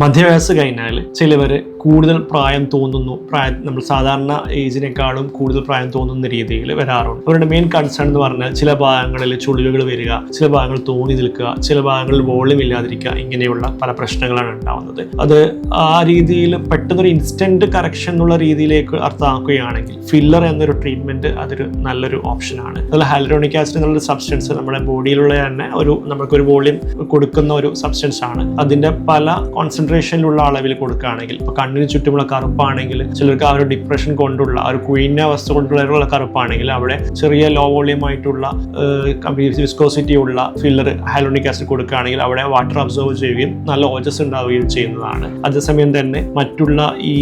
മധ്യവയസ്സ് കഴിഞ്ഞാൽ ചിലവർ കൂടുതൽ പ്രായം തോന്നുന്നു. പ്രായ നമ്മൾ സാധാരണ ഏജിനേക്കാളും കൂടുതൽ പ്രായം തോന്നുന്ന രീതിയിൽ വരാറുണ്ട്. അവരുടെ മെയിൻ കൺസേൺ എന്ന് പറഞ്ഞാൽ ചില ഭാഗങ്ങളിൽ ചുളിവുകൾ വരിക ചില ഭാഗങ്ങൾ തോന്നി നിൽക്കുക ചില ഭാഗങ്ങളിൽ വോളിയം ഇല്ലാതിരിക്കുക ഇങ്ങനെയുള്ള പല പ്രശ്നങ്ങളാണ് ഉണ്ടാവുന്നത്. അത് ആ രീതിയിൽ പെട്ടെന്നൊരു ഇൻസ്റ്റന്റ് കറക്ഷൻ എന്നുള്ള രീതിയിലേക്ക് അർത്ഥമാക്കുകയാണെങ്കിൽ ഫില്ലർ എന്നൊരു ട്രീറ്റ്മെന്റ് അതൊരു നല്ലൊരു ഓപ്ഷനാണ് അതുപോലെ ഹൈലറോണിക് ആസിഡ് എന്നുള്ള സബ്സ്റ്റൻസ് നമ്മുടെ ബോഡിയിലുള്ള തന്നെ ഒരു നമുക്കൊരു വോളിയം കൊടുക്കുന്ന ഒരു സബ്സ്റ്റൻസ് ആണ്. അതിന്റെ പല കോൺസെൻട്രേഷനിലുള്ള അളവിൽ കൊടുക്കുകയാണെങ്കിൽ ഇപ്പൊ കണ്ണിന് ചുറ്റുമുള്ള കറുപ്പാണെങ്കിൽ ചിലർക്ക് ആ ഒരു ഡിപ്രഷൻ കൊണ്ടുള്ള ആ ഒരു കുഴിഞ്ഞ അവസ്ഥ കൊണ്ടുള്ള കറുപ്പാണെങ്കിൽ അവിടെ ചെറിയ ലോ വോളിയം ആയിട്ടുള്ള വിസ്കോസിറ്റി ഉള്ള ഫില്ലർ ഹൈലോണിക് ആസിഡ് കൊടുക്കുകയാണെങ്കിൽ അവിടെ വാട്ടർ അബ്സോർവ് ചെയ്യുകയും നല്ല ഓജസ് ഉണ്ടാവുകയും ചെയ്യുന്നതാണ്. അതേസമയം തന്നെ മറ്റുള്ള ഈ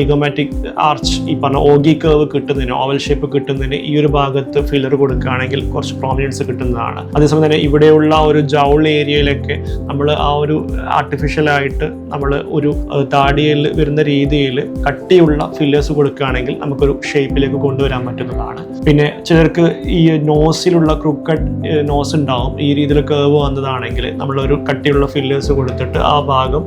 ഐഗോമാറ്റിക് ആർച്ച് ഈ പറഞ്ഞ ഓഗി കേവ് കിട്ടുന്നതിന് ഓവൽ ഷേപ്പ് കിട്ടുന്നതിന് ഈ ഒരു ഭാഗത്ത് ഫില്ലർ കൊടുക്കുകയാണെങ്കിൽ കുറച്ച് പ്രോമിനൻസ് കിട്ടുന്നതാണ്. അതേസമയം തന്നെ ഇവിടെയുള്ള ഒരു ജൗൾ ഏരിയയിലൊക്കെ നമ്മൾ ആ ഒരു ആർട്ടിഫിഷ്യലായിട്ട് നമ്മൾ ഒരു താടിയിൽ വരുന്ന രീതിയിൽ കട്ടിയുള്ള ഫില്ലേഴ്സ് കൊടുക്കുകയാണെങ്കിൽ നമുക്കൊരു ഷേപ്പിലേക്ക് കൊണ്ടുവരാൻ പറ്റുന്നതാണ്. പിന്നെ ചിലർക്ക് ഈ നോസിലുള്ള ക്രൂക്കട്ട് നോസ് ഉണ്ടാവും. ഈ രീതിയിൽ കേവ് വന്നതാണെങ്കിൽ നമ്മളൊരു കട്ടിയുള്ള ഫില്ലേഴ്സ് കൊടുത്തിട്ട് ആ ഭാഗം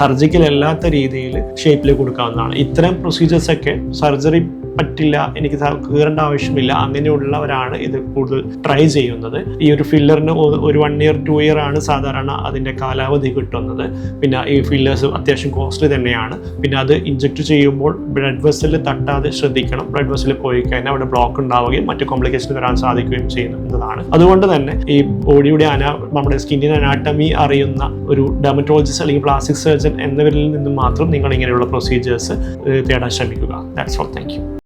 സർജിക്കൽ അല്ലാത്ത രീതിയിൽ ഷേപ്പിലേക്ക് കൊടുക്കാവുന്നതാണ്. ഇത്തരം പ്രൊസീജിയേഴ്സ് ഒക്കെ സർജറി പറ്റില്ല എനിക്ക് കീറേണ്ട ആവശ്യമില്ല അങ്ങനെയുള്ളവരാണ് ഇത് കൂടുതൽ ട്രൈ ചെയ്യുന്നത്. ഈ ഒരു ഫില്ലറിന് ഒരു വൺ ഇയർ ടു ഇയർ ആണ് സാധാരണ അതിന്റെ കാലാവധി കിട്ടുന്നത്. പിന്നെ ഈ ഫില്ലേഴ്സ് അത്യാവശ്യം കോസ്റ്റ്ലി തന്നെയാണ്. പിന്നെ അത് ഇഞ്ചെക്ട് ചെയ്യുമ്പോൾ ബ്ലഡ് വെസലിൽ തട്ടാതെ ശ്രദ്ധിക്കണം. ബ്ലഡ് വെസലിൽ പോയി കഴിഞ്ഞാൽ അവിടെ ബ്ലോക്ക് ഉണ്ടാവുകയും മറ്റു കോംപ്ലിക്കേഷൻ വരാൻ സാധിക്കുകയും ചെയ്യുന്നതാണ് അതുകൊണ്ട് തന്നെ ഈ ബോഡിയുടെ അനാ നമ്മുടെ സ്കിന്നിന്റെ അനാട്ടമി അറിയുന്ന ഒരു ഡെമറ്റോളജിസ്റ്റ് അല്ലെങ്കിൽ പ്ലാസ്റ്റിക് സർജൻ എന്നിവരിൽ നിന്ന് മാത്രം നിങ്ങൾ ഇങ്ങനെയുള്ള പ്രൊസീജിയേഴ്സ് തേടാൻ ശ്രമിക്കുക. That's all thank you